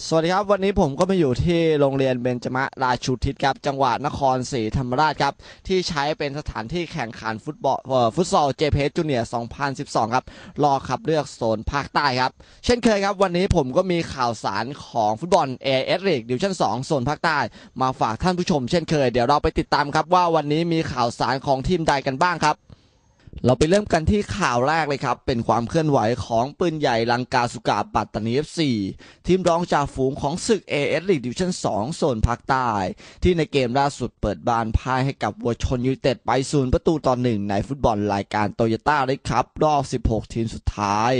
สวัสดีครับ วันนี้ผมก็มาอยู่ที่โรงเรียนเบญจมะราชูทิศครับ จังหวัดนครศรีธรรมราชครับ ที่ใช้เป็นสถานที่แข่งขันฟุตบอลฟุตซอลเจเพจูเนียร์2012 ครับ รอขับเลือกโซนภาคใต้ครับ เช่นเคยครับ วันนี้ผมก็มีข่าวสารของฟุตบอล AS League Division 2โซนภาคใต้ มาฝากท่านผู้ชมเช่นเคย เดี๋ยวเราไปติดตามครับว่าวันนี้มีข่าวสารของทีมใดกันบ้างครับ เราไปเริ่มกันที่ข่าวแรกเลยครับ เป็นความเคลื่อนไหวของปืนใหญ่ลังกาสุกาปัตตานี FC ทีมรองจ่าฝูงของศึก AS League Division 2 โซนภาคใต้ ที่ในเกมล่าสุดเปิดบานพ่ายให้กับวัวชนยูเต็ดไปศูนย์ประตูต่อหนึ่งในฟุตบอลรายการโตโยต้าเลยครับ รอบ 16 ทีมสุดท้าย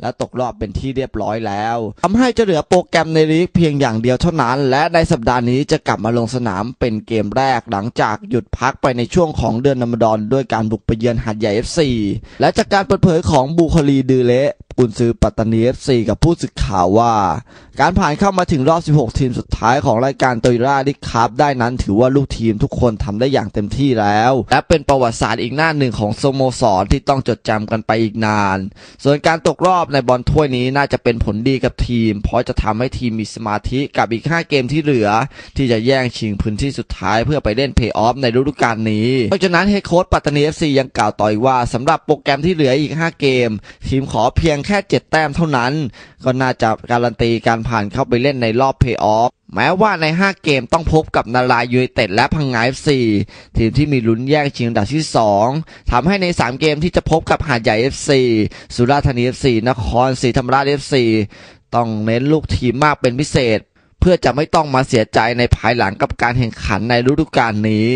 และตกรอบเป็นที่เรียบร้อยแล้วทำให้จะเหลือโปรแกรมในลีกเพียงอย่างเดียวเท่านั้น และในสัปดาห์นี้จะกลับมาลงสนามเป็นเกมแรกหลังจากหยุดพักไปในช่วงของเดือนรอมฎอนด้วยการบุกไปเยือนหัดใหญ่ FC และจากการเปิดเผยของบูคลีดือเละ กุนซือปัตตานี FC กับผู้สื่อข่าวว่า การผ่านเข้ามาถึงรอบ 16 ทีมสุดท้ายของรายการโตยต้าดิคัพได้นั้นถือว่าลูกทีมทุกคนทำได้อย่างเต็มที่แล้ว และเป็นประวัติศาสตร์อีกหน้าหนึ่งของสโมสรที่ต้องจดจำกันไปอีกนาน ส่วนการตกรอบในบอลถ้วยนี้น่าจะเป็นผลดีกับทีม เพราะจะทำให้ทีมมีสมาธิกับอีก 5 เกมที่เหลือ ที่จะแย่งชิงพื้นที่สุดท้ายเพื่อไปเล่นเพย์ออฟในฤดูกาลนี้นอกจากนั้นเฮดโค้ชปัตตานี FC ยังกล่าวต่อยว่าสำหรับโปรแกรมที่เหลืออีก 5 เกม ทีมขอเพียงแค่ 7 แต้มเท่านั้น ก็น่าจะการันตีการผ่านเข้าไปเล่นในรอบเพย์ออฟแม้ว่าใน 5 เกมต้องพบกับนารายยูไนเต็ดและพังงา FC ทีมที่มีลุ้นแย่งชิงอันดับที่ 2ทำให้ใน 3 เกมที่จะพบกับหาดใหญ่ FC สุราษฎร์ธานี FC นครศรีธรรมราช FC ต้องเน้นลูกทีมมากเป็นพิเศษ เพื่อจะไม่ต้องมาเสียใจในภายหลังกับการแข่งขันในฤดูกาลนี้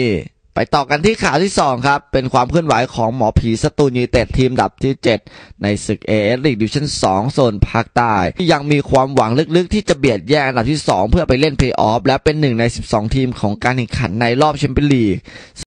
ไปต่อกันที่ข่าวที่ 2 ครับ เป็นความเคลื่อนไหวของหมอผีสตูนยูเต็ดทีมดับที่ 7 ในศึก AS League Division 2โซนภาคใต้ที่ยังมีความหวังลึกๆ ที่จะเบียดแย่งอันดับที่ 2 เพื่อไปเล่นเพลย์ออฟและเป็นหนึ่งใน 12 ทีมของการแข่งขันในรอบแชมเปี้ยนลีก